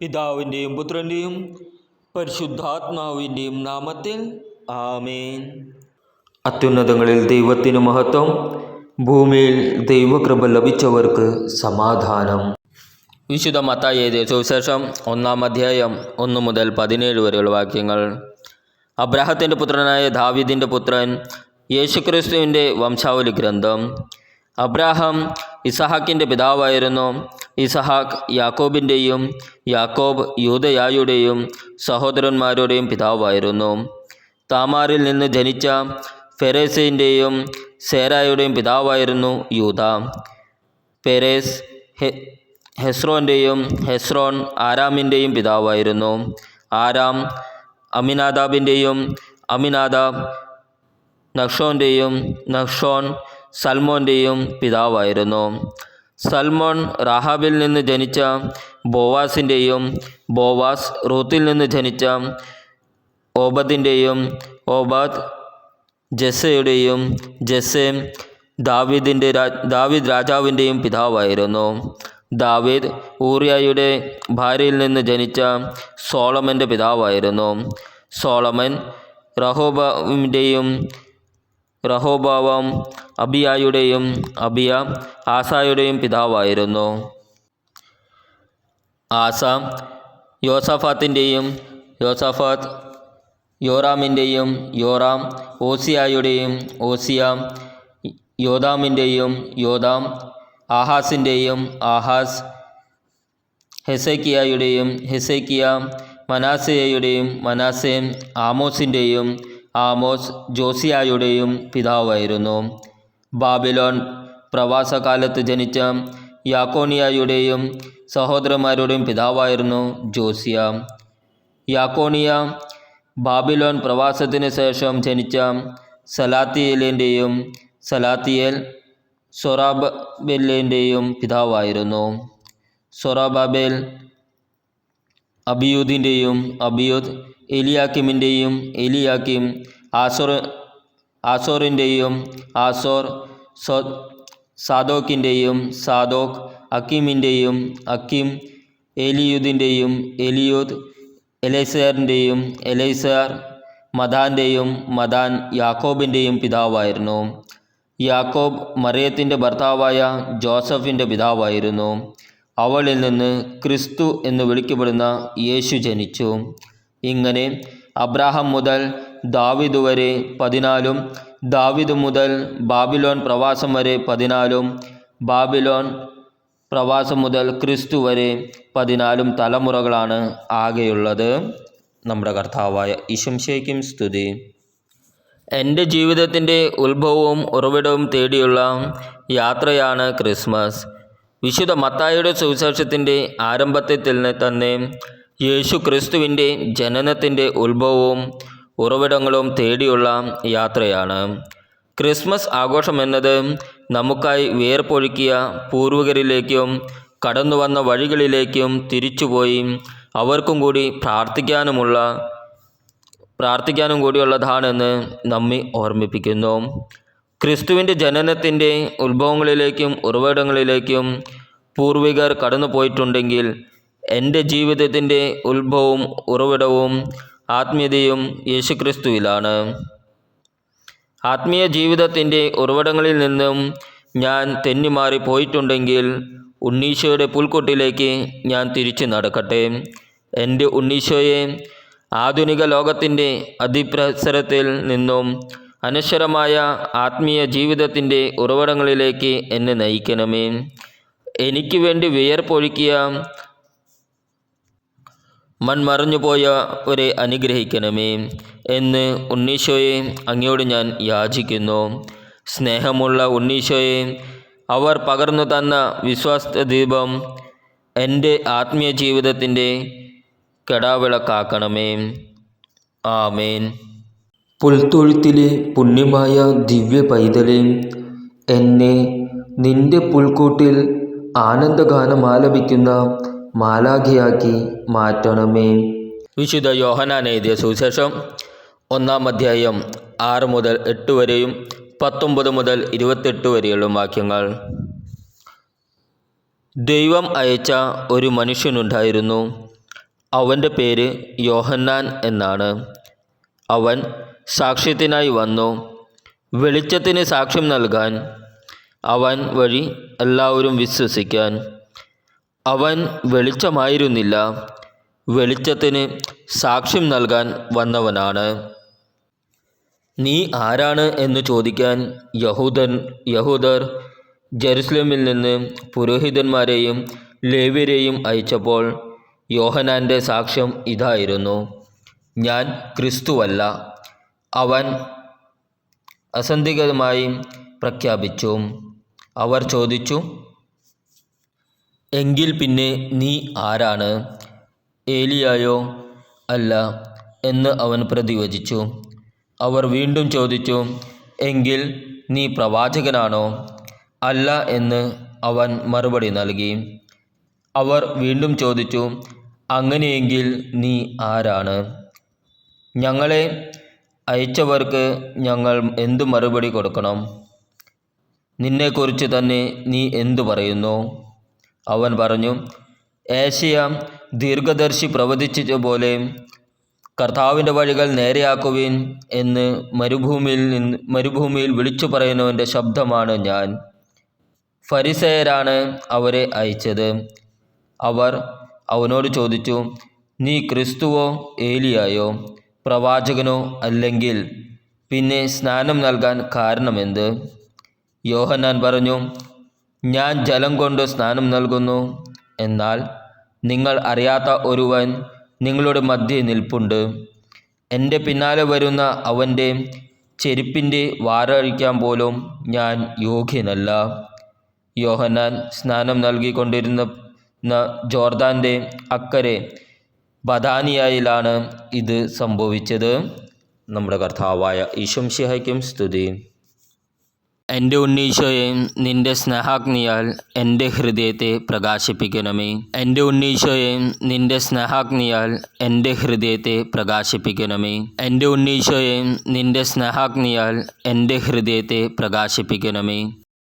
പിതാവിന്റെയും പുത്രന്റെയും പരിശുദ്ധാത്മാവിന്റെയും നാമത്തിൽ ആമേൻ. അത്യുന്നതങ്ങളിൽ ദൈവത്തിന് മഹത്വം ഭൂമിയിൽ ദൈവകൃപ ലഭിച്ചവർക്ക് സമാധാനം. വിശുദ്ധ മത്തായി എഴുതിയ സുവിശേഷം ഒന്നാം അധ്യായം ഒന്ന് മുതൽ പതിനേഴ് വരെയുള്ള വാക്യങ്ങൾ. അബ്രാഹത്തിന്റെ പുത്രനായ ദാവിദിന്റെ പുത്രൻ യേശുക്രിസ്തുവിന്റെ വംശാവലി ഗ്രന്ഥം. അബ്രാഹം ഇസഹാക്കിന്റെ പിതാവായിരുന്നു. ഇസഹാക്ക് യാക്കോബിന്റെയും യാക്കോബ് യൂതയായുടെയും സഹോദരന്മാരുടെയും പിതാവായിരുന്നു. താമാറിൽ നിന്ന് ജനിച്ച ഫെരേസിന്റെയും സേരായുടെയും പിതാവായിരുന്നു യൂത പെരേസ് ഹെ ഹെസ്രോന്റെയും ഹെസ്രോൻ ആരാമിന്റെയും പിതാവായിരുന്നു. ആരാം അമിനാദാബിന്റെയും അമിനാദാബ് നക്ഷോന്റെയും നക്ഷോൻ സൽമോന്റെയും പിതാവായിരുന്നു. സൽമോൻ റാഹാബിൽ നിന്ന് ജനിച്ച ബോവാസിന്റെയും ബോവാസ് റൂത്തിൽ നിന്ന് ജനിച്ച ഓബദിന്റെയും ഓബാദ് ജസ്സയുടെയും ജസ്സെ ദാവീദിന്റെ ദാവീദ് രാജാവിന്റെയും പിതാവായിരുന്നു. ദാവീദ് ഊറിയായുടെ ഭാര്യയിൽ നിന്ന് ജനിച്ച സോളമന്റെ പിതാവായിരുന്നു. സോളമൻ റഹോബാവിന്റെയും റഹോബാവാം അബിയായുടെയും അബിയ ആസായുടെയും പിതാവായിരുന്നു. ആസ യോസഫാത്തിന്റെയും യോസഫാത്ത് യോറാമിന്റെയും യോറാം ഓസിയായുടെയും ഓസിയ യോദാമിന്റെയും യോദാം ആഹാസിന്റെയും ആഹാസ് ഹെസേക്കിയായുടെയും ഹെസേക്കിയ മനാസയുടെയും മനാസെ ആമോസിന്റെയും ആമോസ് ജോസിയായുടെയും പിതാവായിരുന്നു. ബാബിലോൺ പ്രവാസകാലത്ത് ജനിച്ച യാക്കോണിയായുടെയും സഹോദരന്മാരുടെയും പിതാവായിരുന്നു ജോസിയ. യാക്കോണിയ ബാബിലോൺ പ്രവാസത്തിന് ശേഷം ജനിച്ച സലാത്തിയേലിന്റെയും സലാത്തിയേൽ സൊറാബെല്ലിന്റെയും പിതാവായിരുന്നു. സൊറാബാബേൽ അബിയൂദിന്റെയും അബിയൂദ് എലിയാക്കിമിന്റെയും എലിയാക്കിം ആസോർ ആസോറിന്റെയും ആസോർ സാദോക്കിന്റെയും സാദോക് അക്കീമിന്റെയും അക്കീം എലിയുദിന്റെയും എലിയുദ് എലൈസറിന്റെയും എലൈസർ മദാന്റെയും മദാൻ യാക്കോബിന്റെയും പിതാവായിരുന്നു. യാക്കോബ് മറിയത്തിന്റെ ഭർത്താവായ ജോസഫിന്റെ പിതാവായിരുന്നു. അവളിൽ നിന്ന് ക്രിസ്തു എന്ന് വിളിക്കപ്പെടുന്ന യേശു ജനിച്ചു. ഇങ്ങനെ അബ്രാഹം മുതൽ ദാവിദ് വരെ പതിനാലും ദാവിദ് മുതൽ ബാബിലോൺ പ്രവാസം വരെ പതിനാലും ബാബിലോൺ പ്രവാസം മുതൽ ക്രിസ്തു വരെ പതിനാലും തലമുറകളാണ് ആകെയുള്ളത്. നമ്മുടെ കർത്താവായ ഇശംശയ്ക്കും സ്തുതി. എന്റെ ജീവിതത്തിന്റെ ഉത്ഭവവും ഉറവിടവും തേടിയുള്ള യാത്രയാണ് ക്രിസ്മസ്. വിശുദ്ധ മത്തായിയുടെ സുവിശേഷത്തിന്റെ ആരംഭത്തിൽ തന്നെ യേശു ക്രിസ്തുവിന്റെ ജനനത്തിന്റെ ഉത്ഭവവും ഉറവിടങ്ങളും തേടിയുള്ള യാത്രയാണ്. ക്രിസ്മസ് ആഘോഷം എന്നത് നമുക്കായി വേർപ്പൊഴുക്കിയ പൂർവികരിലേക്കും കടന്നു വന്ന വഴികളിലേക്കും തിരിച്ചുപോയി അവർക്കും കൂടി പ്രാർത്ഥിക്കാനുമുള്ള പ്രാർത്ഥിക്കാനും കൂടിയുള്ളതാണെന്ന് നമ്മെ ഓർമ്മിപ്പിക്കുന്നു. ക്രിസ്തുവിന്റെ ജനനത്തിന്റെ ഉത്ഭവങ്ങളിലേക്കും ഉറവിടങ്ങളിലേക്കും പൂർവികർ കടന്നു പോയിട്ടുണ്ടെങ്കിൽ എന്റെ ജീവിതത്തിന്റെ ഉത്ഭവവും ഉറവിടവും ആത്മീയതയും യേശുക്രിസ്തുവിലാണ്. ആത്മീയ ജീവിതത്തിന്റെ ഉറവിടങ്ങളിൽ നിന്നും ഞാൻ തെന്നിമാറി പോയിട്ടുണ്ടെങ്കിൽ ഉണ്ണീശോയുടെ പുൽക്കൊട്ടിലേക്ക് ഞാൻ തിരിച്ചു നടക്കട്ടെ. എന്റെ ഉണ്ണീശോയെ ആധുനിക ലോകത്തിന്റെ അതിപ്രസരത്തിൽ നിന്നും അനശ്വരമായ ആത്മീയ ജീവിതത്തിന്റെ ഉറവിടങ്ങളിലേക്ക് എന്നെ നയിക്കണമേ. എനിക്ക് വേണ്ടി വിയർപ്പൊഴുക്കിയ മൺമറഞ്ഞുപോയവരെ അനുഗ്രഹിക്കണമേ എന്ന് ഉണ്ണീശോയെ അങ്ങയോട് ഞാൻ യാചിക്കുന്നു. സ്നേഹമുള്ള ഉണ്ണീശോയെ അവർ പകർന്നു തന്ന വിശ്വാസ ദീപം എന്റെ ആത്മീയ ജീവിതത്തിന്റെ കെടാവിളക്കാക്കണമേ. ആമേൻ. പുൽത്തൊഴുത്തിലെ പുണ്യമായ ദിവ്യ പൈതലേ എന്നെ നിന്റെ പുൽക്കൂട്ടിൽ ആനന്ദഗാനം ആലപിക്കുന്ന മാലാഖിയാക്കി മാറ്റണമേ. വിശുദ്ധ യോഹനാൻ എഴുതിയ സുവിശേഷം ഒന്നാം അധ്യായം ആറ് മുതൽ എട്ട് വരെയും പത്തൊമ്പത് മുതൽ ഇരുപത്തെട്ട് വരെയുള്ള വാക്യങ്ങൾ. ദൈവം അയച്ച ഒരു മനുഷ്യനുണ്ടായിരുന്നു. അവന്റെ പേര് യോഹന്നാൻ എന്നാണ്. അവൻ സാക്ഷ്യത്തിനായി വന്നു. വെളിച്ചത്തിന് സാക്ഷ്യം നൽകാൻ അവൻ വഴി എല്ലാവരും വിശ്വസിക്കാൻ. അവൻ വെളിച്ചമായിരുന്നില്ല. വെളിച്ചത്തിന് സാക്ഷ്യം നൽകാൻ വന്നവനാണ്. നീ ആരാണ് എന്ന് ചോദിക്കാൻ യഹൂദൻ യഹൂദർ ജെറുസലേമിൽ നിന്ന് പുരോഹിതന്മാരെയും ലേവ്യരെയും അയച്ചപ്പോൾ യോഹനാന്റെ സാക്ഷ്യം ഇതായിരുന്നു. ഞാൻ ക്രിസ്തുവല്ല. അവൻ അസന്ധികമായി പ്രഖ്യാപിച്ചു. അവർ ചോദിച്ചു എങ്കിൽ പിന്നെ നീ ആരാണ്? ഏലിയായോ അല്ല എന്ന് അവൻ പ്രതിവചിച്ചു. അവർ വീണ്ടും ചോദിച്ചു എങ്കിൽ നീ പ്രവാചകനാണോ? അല്ല എന്ന് അവൻ മറുപടി നൽകി. അവർ വീണ്ടും ചോദിച്ചു അങ്ങനെയെങ്കിൽ നീ ആരാണ്? ഞങ്ങളെ അയച്ചവർക്ക് ഞങ്ങൾ എന്തു മറുപടി കൊടുക്കണം? നിന്നെക്കുറിച്ച് തന്നെ നീ എന്തു പറയുന്നു? അവൻ പറഞ്ഞു ഏഷ്യ ദീർഘദർശി പ്രവചിച്ചതുപോലെ കർത്താവിന്റെ വഴികൾ നേരെയാക്കുവിൻ എന്ന് മരുഭൂമിയിൽ നിന്ന് മരുഭൂമിയിൽ വിളിച്ചു പറയുന്നവന്റെ ശബ്ദമാണ് ഞാൻ. ഫരിസയരാണ് അവരെ അയച്ചത്. അവർ അവനോട് ചോദിച്ചു നീ ക്രിസ്തുവോ ഏലിയായോ പ്രവാചകനോ അല്ലെങ്കിൽ പിന്നെ സ്നാനം നൽകാൻ കാരണമെന്ത്? യോഹന്നാൻ പറഞ്ഞു ഞാൻ ജലം കൊണ്ട് സ്നാനം നൽകുന്നു. എന്നാൽ നിങ്ങൾ അറിയാത്ത ഒരുവൻ നിങ്ങളുടെ മധ്യേ നിൽപ്പുണ്ട്. എന്റെ പിന്നാലെ വരുന്ന അവന്റെ ചെരുപ്പിന്റെ വാരഴിക്കാൻ പോലും ഞാൻ യോഗ്യനല്ല. യോഹനാൻ സ്നാനം നൽകിക്കൊണ്ടിരുന്ന ജോർദാന്റെ അക്കരെ ബദാനിയയിലാണ് ഇത് സംഭവിച്ചത്. നമ്മുടെ കർത്താവായ ഈശംഷിഹയ്ക്കും സ്തുതി. എന്റെ ഉണ്ണീശോയെ നിന്റെ സ്നേഹാഗ്നിയാൽ എന്റെ ഹൃദയത്തെ പ്രകാശിപ്പിക്കണമേ. എന്റെ ഉണ്ണീശോയെ നിന്റെ സ്നേഹാഗ്നിയാൽ എന്റെ ഹൃദയത്തെ പ്രകാശിപ്പിക്കണമേ. എന്റെ ഉണ്ണീശോയെ നിന്റെ സ്നേഹാഗ്നിയാൽ എന്റെ ഹൃദയത്തെ പ്രകാശിപ്പിക്കണമേ.